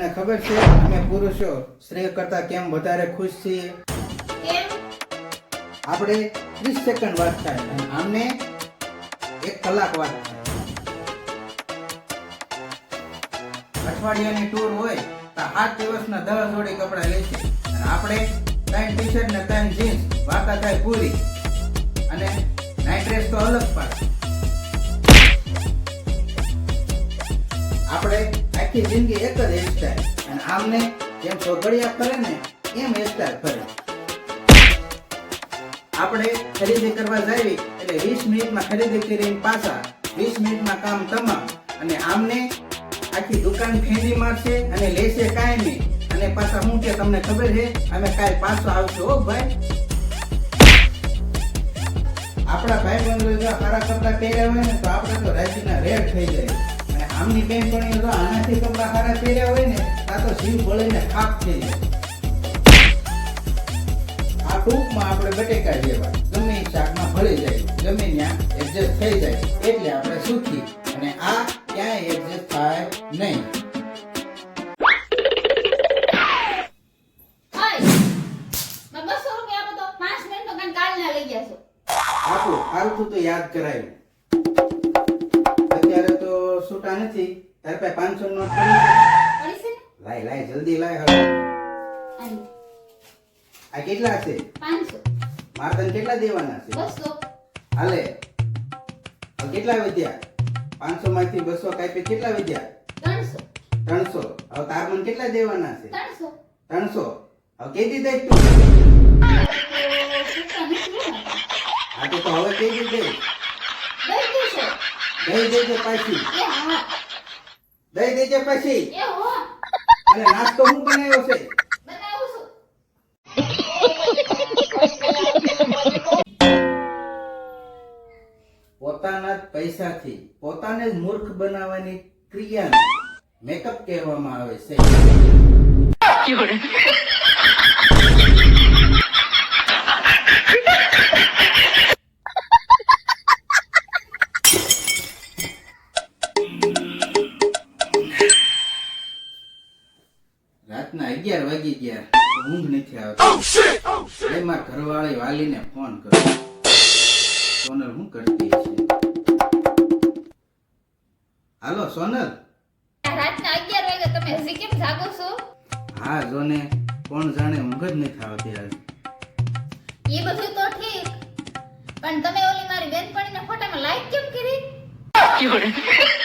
તમને ખબર છે અમે પુરુષો સ્ત્રી કરતા કેમ વધારે ખુશ છીએ? આપણે ત્રીસ સેકન્ડ વાત થાય અને આમને એક કલાક વાત થાય. અઠવાડિયાની ટૂર હોય તો આઠ દિવસના દસ જોડી કપડાં લેશે અને આપણે ત્રણ ટી શર્ટ ને ત્રણ જીન્સ વાતા થાય પૂરી. અને નાઇટ ડ્રેસ તો અલગ પાડે. આપણે આખી જિંદગી એક જ હેરસ્ટાઈલ અને આમને જેમ સોગડિયા ફરે ને, એમ હેરસ્ટાઈલ ફરે. આપણે ખરીદી કરવા જઈએ એટલે વીસ મિનિટમાં ખરીદી કરીને પાછા વીસ મિનિટમાં કામ તમામ. અને આમને આખી દુકાન ફેંદી મારશે અને લેશે કાંઈ નહીં. અને પાછા હું કે તમને ખબર છે, અમે કાંઈ પાછો આવશું, હો ભાઈ. આપણા ભાઈ બંધો જો સારા કપડા પહેર્યા હોય ને, તો આપણે તો રાજીના રેડ થઈ જાય. આમની બેનપણીઓ તો આનાથી કપડા સારા પહેર્યા હોય ને તા તો શિવ ભળીને ખાક થઈ જાય. આ ટૂંકમાં આપણે બટેકા જેવા ગમે શાકમાં ભળી જાય ગમે ત્યાં એડજસ્ટ થઈ જાય એટલે આપણે સુખી અને આ ક્યાંય એડજસ્ટ થાય નહીં. ઓય મેં બસો રૂપિયા આપો તો પાંચ મિનિટ તો કાન કાલના લઈ ગયા છો. આપો હાલતું તો યાદ કરાયું. છૂટા નથી. તાર પાસે પાંચસો નોટ પડી છે? લાય લાય જલ્દી લાય હવે. આ કેટલા છે? પાંચસો. મારે તને કેટલા દેવાના છે? બસો. હાલે. હવે કેટલા વધ્યા? પાંચસો માંથી બસો કાપી કેટલા વધ્યા? ત્રણસો. ત્રણસો. હવે તાર મને કેટલા દેવાના છે? ત્રણસો. ત્રણસો. હવે કહી દીધા તું. હા તો હવે કહી દીધે દઈ દેજે પાછી. દઈ દેજે પછી. અને નાસ્તો હું બનાવ્યો છે? પોતાના જ પૈસાથી પોતાને જ મૂર્ખ બનાવવાની ક્રિયાને મેકઅપ કહેવામાં આવે છે. અગિયાર વાગી ગયા. ઊંઘ નથી આવતી. એમાં ઘરવાળી વાલીને ફોન કર્યો. સોનલ શું કરતી છે હાલો સોનલ. રાતના અગિયાર વાગે તમે હજી કેમ જાગો છો? હા જોને કોણ જાણે ઊંઘ જ નથી આવતી આજ એ બધું તો ઠીક. પણ તમે ઓલી મારી બેનપણીના ફોટામાં લાઈક કેમ કરી?